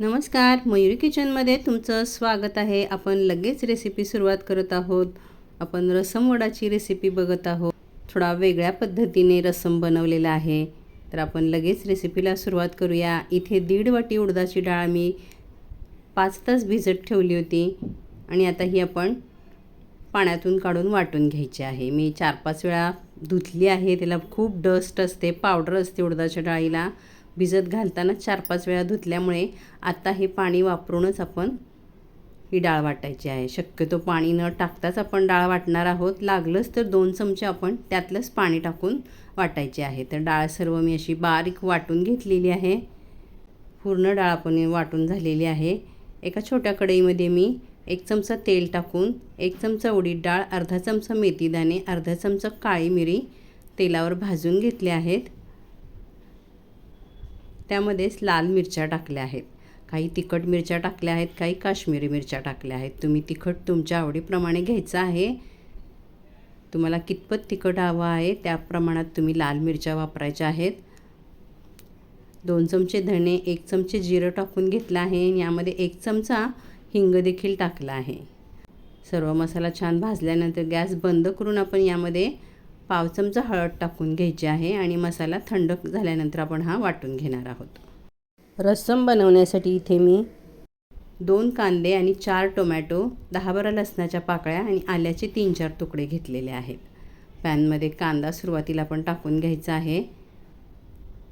नमस्कार मयुरी किचनमध्ये तुमचं स्वागत आहे. आपण लगेच रेसिपी सुरुवात करत आहोत. आपण रसमवडाची रेसिपी बघत आहोत. थोडा वेगळ्या पद्धतीने रसम बनवलेला आहे. तर आपण लगेच रेसिपीला सुरुवात करूया. इथे दीड वाटी उडदाची डाळ मी पाच तास भिजत ठेवली होती. आणि आता ही आपण पाण्यातून काढून वाटून घ्यायची आहे. मी चार पाच वेळा धुतली आहे. त्याला खूप डस्ट असते पावडर असते उडदाच्या डाळीला. भिजत घालताना चार पाच वेळा धुतल्यामुळे आता हे पाणी वापरूनच आपण ही डाळ वाटायची आहे. शक्यतो पाणी न टाकताच आपण डाळ वाटणार आहोत. लागलंच तर दोन चमचे आपण त्यातलंच पाणी टाकून वाटायचे आहे. तर डाळ सर्व मी अशी बारीक वाटून घेतलेली आहे. पूर्ण डाळ आपण वाटून झालेली आहे. एका छोट्या कढईमध्ये मी एक चमचा तेल टाकून एक चमचा उडीद डाळ अर्धा चमचा मेथीदाणे अर्धा चमचा काळी मिरी तेलावर भाजून घेतले आहेत. त्यामध्येच लाल मिरच्या टाकल्या आहेत. काही तिखट मिरच्या टाकल्या आहेत काही काश्मीरी मिरच्या टाकल्या आहेत. तुम्ही तिखट तुमच्या आवडीप्रमाणे घ्यायचं आहे. तुम्हाला कितपत तिखट हवं आहे त्या प्रमाणात तुम्ही लाल मिरच्या वापरायच्या आहेत. दोन चमचे धणे एक चमचे जिरं टाकून घेतलं आहे आणि यामध्ये एक चमचा हिंग देखील टाकला आहे. सर्व मसाला छान भाजल्यानंतर गॅस बंद करून आपण यामध्ये पाव चमचा हळद टाकून घ्यायची आहे आणि मसाला थंड झाल्यानंतर आपण हा वाटून घेणार आहोत. रस्सम बनवण्यासाठी इथे मी दोन कांदे आणि चार टोमॅटो दहा बारा लसणाच्या पाकळ्या आणि आल्याचे तीन चार तुकडे घेतलेले आहेत. पॅनमध्ये कांदा सुरुवातीला आपण टाकून घ्यायचा आहे.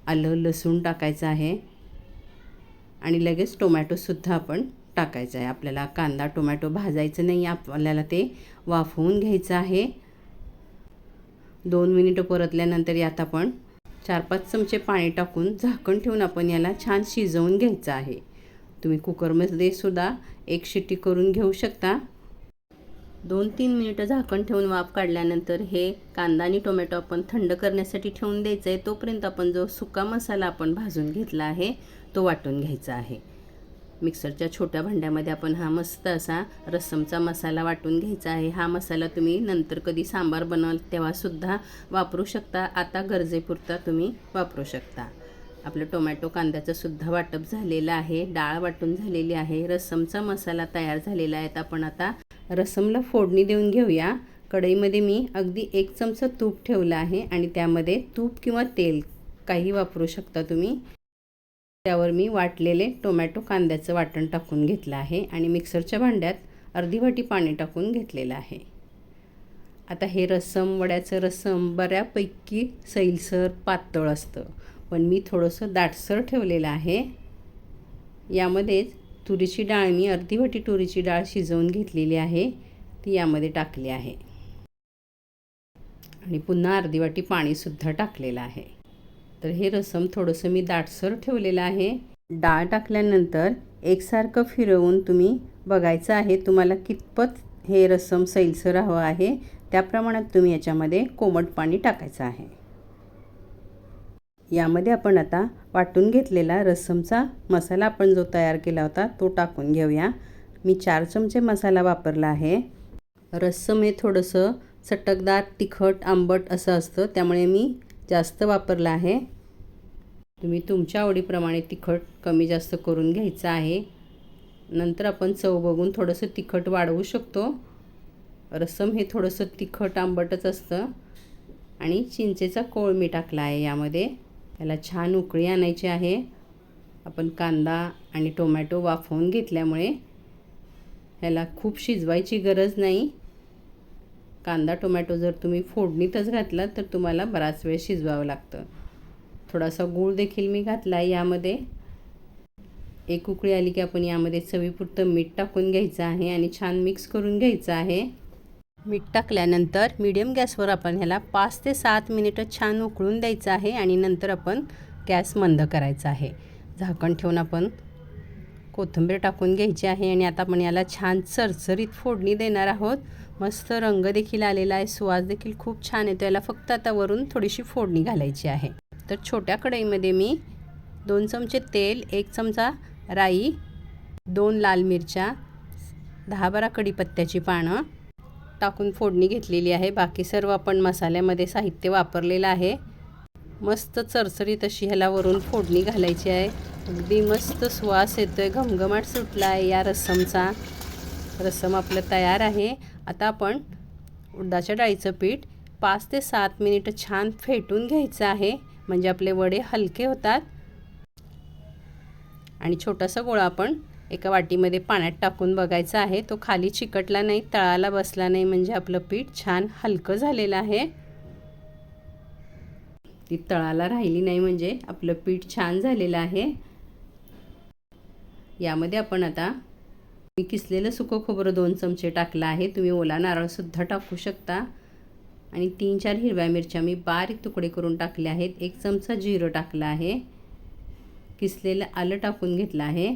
आलं लसूण टाकायचं आहे. आणि लगेच टोमॅटोसुद्धा आपण टाकायचं आहे. आपल्याला कांदा टोमॅटो भाजायचं नाही आपल्याला ते वाफवून घ्यायचं आहे. दोन मिनिटं परतल्यानंतर यात आपण चार पाच चमचे पाणी टाकून झाकण ठेवून आपण याला छान शिजवून घ्यायचं आहे. तुम्ही कुकरमध्ये सुद्धा एक शिट्टी करून घेऊ शकता. दोन तीन मिनिटं झाकण ठेवून वाफ काढल्यानंतर हे कांदा आणि टोमॅटो आपण थंड करण्यासाठी ठेवून द्यायचं आहे तोपर्यंत आपण जो सुका मसाला आपण भाजून घेतला आहे तो वाटून घ्यायचा आहे. मिक्सरच्या छोट्या भांड्यामध्ये आपण हा मस्त असा रस्समचा मसाला वाटून घ्यायचा आहे. हा मसाला तुम्ही नंतर कधी सांबार बनवाल तेव्हासुद्धा वापरू शकता. आता गरजेपुरता तुम्ही वापरू शकता. आपलं टोमॅटो कांद्याचं सुद्धा वाटप झालेलं आहे. डाळ वाटून झालेली आहे. रस्समचा मसाला तयार झालेला आहे. आपण आता रसमला फोडणी देऊन घेऊया. कढईमध्ये मी अगदी एक चमचा तूप ठेवलं आहे आणि त्यामध्ये तूप किंवा तेल काही वापरू शकता तुम्ही. त्यावर मी वाटलेले टोमॅटो कांद्याचं वाटण टाकून घेतलं आहे आणि मिक्सरच्या भांड्यात अर्धी वाटी पाणी टाकून घेतलेलं आहे. आता हे रस्सम वड्याचं रस्सम बऱ्यापैकी सैलसर पातळ असतं. पण मी थोडंसं दाटसर ठेवलेलं आहे. यामध्येच तुरीची डाळ मी अर्धी वाटी तुरीची डाळ शिजवून घेतलेली आहे. ती यामध्ये टाकली आहे. आणि पुन्हा अर्धी वाटी पाणीसुद्धा टाकलेलं आहे. तर हे रसम थोडंसं मी दाटसर ठेवलेलं आहे. डाळ टाकल्यानंतर एकसारखं फिरवून तुम्ही बघायचं आहे तुम्हाला कितपत हे रसम सैलसर हवं आहे. त्या प्रमाणात तुम्ही याच्यामध्ये कोमट पाणी टाकायचं आहे. यामध्ये आपण आता वाटून घेतलेला रसमचा मसाला आपण जो तयार केला होता तो टाकून घेऊया. मी चार चमचे मसाला वापरला आहे. रस्सम हे थोडंसं चटकदार तिखट आंबट असं असतं. त्यामुळे मी जास्त वापरला आहे. तुम्ही तुमच्या आवडीप्रमाणे तिखट कमी जास्त करून घ्यायचं आहे. नंतर आपण चव बघून थोडंसं तिखट वाढवू शकतो. रसम हे थोडंसं तिखट आंबटच असतं. आणि चिंचेचा कोळ मी टाकला आहे यामध्ये. याला छान उकळी आणायची आहे. आपण कांदा आणि टोमॅटो वाफवून घेतल्यामुळे ह्याला खूप शिजवायची गरज नाही. कांदा टोमॅटो जर तुम्ही फोडणीतच घातला तर तुम्हाला बराच वेळ शिजवावं लागतं. थोडासा गूळ देखील मी घातला. आहे यामध्ये एक उकळी आली की आपण यामध्ये चवीपुरतं मीठ टाकून घ्यायचं आहे आणि छान मिक्स करून घ्यायचं आहे. मीठ टाकल्यानंतर मीडियम गॅसवर आपण ह्याला पाच ते सात मिनिटं छान उकळून द्यायचं आहे आणि नंतर आपण गॅस मंद करायचा आहे. झाकण ठेवून आपण कोथिंबीर टाकून घ्यायची आहे आणि आता आपण याला छान चरचरीत फोडणी देणार आहोत. मस्त रंग देखील आलेला आहे सुवास देखील खूप छान येतो. याला फक्त आता वरून थोडीशी फोडणी घालायची आहे. तर छोट्या कढईमध्ये मी दोन चमचे तेल एक चमचा राई दोन लाल मिरच्या दहा बारा कढीपत्त्याची पानं टाकून फोडणी घेतलेली आहे. बाकी सर्व आपण मसाल्यामध्ये साहित्य वापरलेलं आहे. मस्त चरचरीत अशी ह्याला वरून फोडणी घालायची आहे. अगदी मस्त सुवास आहे घमघमाट सुटला आहे या रस्समचा रस्सम आपलं तयार आहे. आता आपण उडदाच्या डाळीचं पीठ पाच ते सात मिनिटं छान फेटून घ्यायचं आहे. म्हणजे आपले वडे हलके होतात. आणि छोटासा गोळा आपण एका वाटीमध्ये पाण्यात टाकून बघायचा आहे. तो खाली चिकटला नाही तळाला बसला नाही म्हणजे आपलं पीठ छान हलकं झालेलं आहे. ती तळाला राहिली नाही म्हणजे आपलं पीठ छान झालेलं आहे. यामध्ये आपण आता मी किसलेलं सुकं खोबरं दोन चमचे टाकलं आहे. तुम्ही ओला नारळसुद्धा टाकू शकता. आणि तीन चार हिरव्या मिरच्या मी बारीक तुकडे करून टाकले आहेत. एक चमचा जिरं टाकलं आहे. किसलेलं आलं टाकून घेतलं आहे.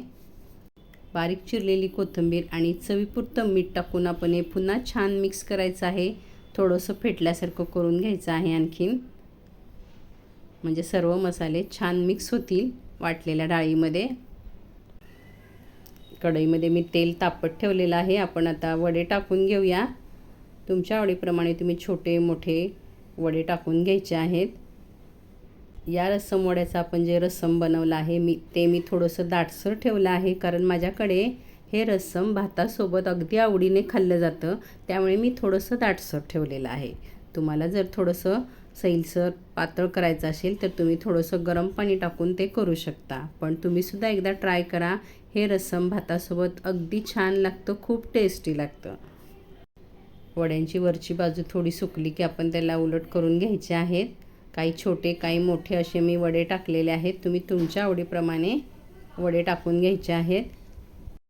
बारीक चिरलेली कोथिंबीर आणि चवीपुरतं मीठ टाकून आपण हे पुन्हा छान मिक्स करायचं आहे. थोडंसं फेटल्यासारखं करून घ्यायचं आहे आणखीन. म्हणजे सर्व मसाले छान मिक्स होतील वाटलेल्या डाळीमध्ये. कढईमध्ये मी तेल तापत ठेवलेलं आहे. आपण आता वडे टाकून घेऊया. तुमच्या आवडीप्रमाणे तुम्ही छोटे मोठे वडे टाकून घ्यायचे आहेत. या रस्सम वड्याचा आपण जे रस्सम बनवलं आहे मी ते मी थोडंसं दाटसर ठेवलं आहे. कारण माझ्याकडे हे रस्सम भातासोबत अगदी आवडीने खाल्लं जातं. त्यामुळे मी थोडंसं दाटसर ठेवलेलं आहे. तुम्हाला जर थोडंसं सैलसर पातळ करायचं असेल तर तुम्ही थोडंसं गरम पाणी टाकून ते करू शकता. पण तुम्हीसुद्धा एकदा ट्राय करा. हे रसम भातासोबत अगदी छान लागतं खूप टेस्टी लागतं. वड्यांची वरची बाजू थोडी सुकली की आपण त्याला उलट करून घ्यायचे आहेत. काही छोटे काही मोठे असे मी वडे टाकलेले आहेत. तुम्ही तुमच्या आवडीप्रमाणे वडे टाकून घ्यायचे आहेत.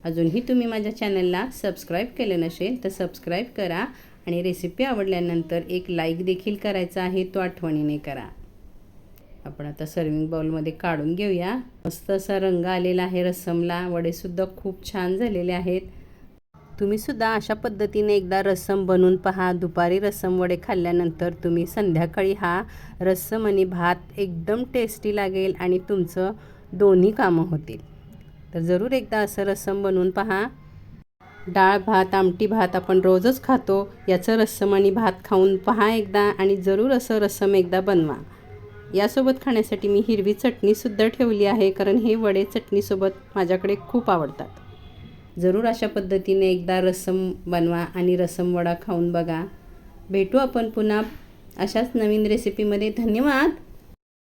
अजूनही तुम्ही माझ्या चॅनलला सबस्क्राईब केलं नसेल तर सबस्क्राईब करा. आणि रेसिपी आवडल्यानंतर एक लाईक देखील करायचा आहे तो आठवणीने करा. आपण आता सर्विंग बाउलमध्ये काढून घेऊया. मस्त असा रंग आलेला आहे रस्समला वडेसुद्धा खूप छान झालेले आहेत. तुम्हीसुद्धा अशा पद्धतीने एकदा रस्सम बनवून पहा. दुपारी रस्सम वडे खाल्ल्यानंतर तुम्ही संध्याकाळी हा रस्सम आणि भात एकदम टेस्टी लागेल आणि तुमचं दोन्ही कामं होतील. तर जरूर एकदा असं रस्सम बनवून पहा. डाळ भात आमटी भात आपण रोजच खातो. याचं रस्सम आणि भात खाऊन पहा एकदा आणि जरूर असं रस्सम एकदा बनवा. यासोबत खाण्यासाठी मी हिरवी चटणीसुद्धा ठेवली आहे कारण हे वडे चटणीसोबत माझ्याकडे खूप आवडतात. जरूर अशा पद्धतीने एकदा रस्सम बनवा आणि रसम वडा खाऊन बघा. भेटू आपण पुन्हा अशाच नवीन रेसिपीमध्ये धन्यवाद!